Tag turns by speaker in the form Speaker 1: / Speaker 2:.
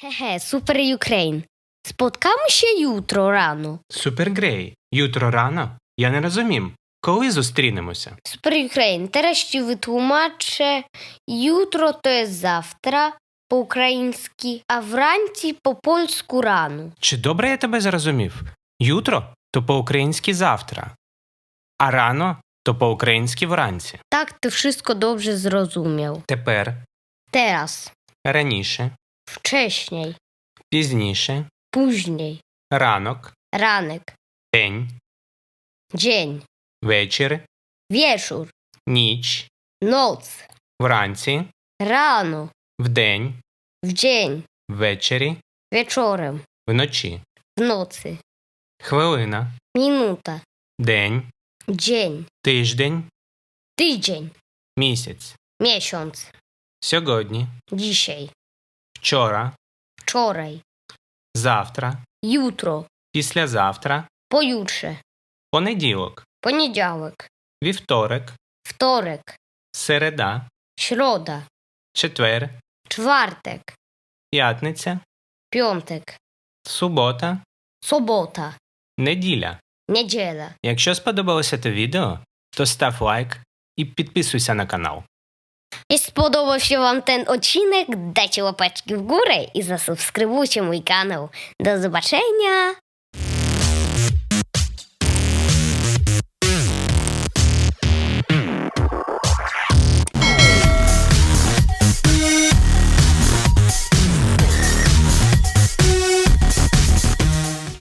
Speaker 1: Хе-хе, супер Юкрейн. Spotkamy się jutro rano.
Speaker 2: Супергрей. Jutro rano? Я не розумім. Коли зустрінемося?
Speaker 1: Teraz ci wytłumaczę. Jutro to jest zawtra po ukraiński, a wранці po polsku rano.
Speaker 2: Чи добре я тебе зрозумів? Jutro то по-українськи завтра, а рано то по-українськи вранці.
Speaker 1: Tak ty wszystko dobrze zrozumiał.
Speaker 2: Тепер,
Speaker 1: Teraz,
Speaker 2: раніше,
Speaker 1: wcześniej,
Speaker 2: пізніше,
Speaker 1: później,
Speaker 2: ранок,
Speaker 1: ranek,
Speaker 2: день,
Speaker 1: dzień,
Speaker 2: вечір,
Speaker 1: wieczór,
Speaker 2: ніч,
Speaker 1: noc,
Speaker 2: вранці,
Speaker 1: rano,
Speaker 2: вдень,
Speaker 1: w dzień,
Speaker 2: ввечері,
Speaker 1: wieczorem,
Speaker 2: вночі,
Speaker 1: w nocy,
Speaker 2: хвилина,
Speaker 1: minuta,
Speaker 2: день,
Speaker 1: dzień,
Speaker 2: тиждень,
Speaker 1: tydzień,
Speaker 2: місяць,
Speaker 1: miesiąc,
Speaker 2: сьогодні,
Speaker 1: dzisiaj,
Speaker 2: вчора,
Speaker 1: wczoraj,
Speaker 2: завтра,
Speaker 1: jutro,
Speaker 2: післязавтра,
Speaker 1: pojutrze,
Speaker 2: понеділок,
Speaker 1: poniedziałek,
Speaker 2: вівторок,
Speaker 1: wtorek,
Speaker 2: середа,
Speaker 1: środa,
Speaker 2: четвер,
Speaker 1: czwartek,
Speaker 2: п'ятниця,
Speaker 1: piątek,
Speaker 2: субота,
Speaker 1: sobota,
Speaker 2: неділя.
Speaker 1: niedziela.
Speaker 2: Якщо сподобалося це відео, то став лайк і підписуйся на канал.
Speaker 1: Jeśli spodobał się Wam ten odcinek, dajcie łapeczki w górę i zasubskrybujcie mój kanał. Do zobaczenia!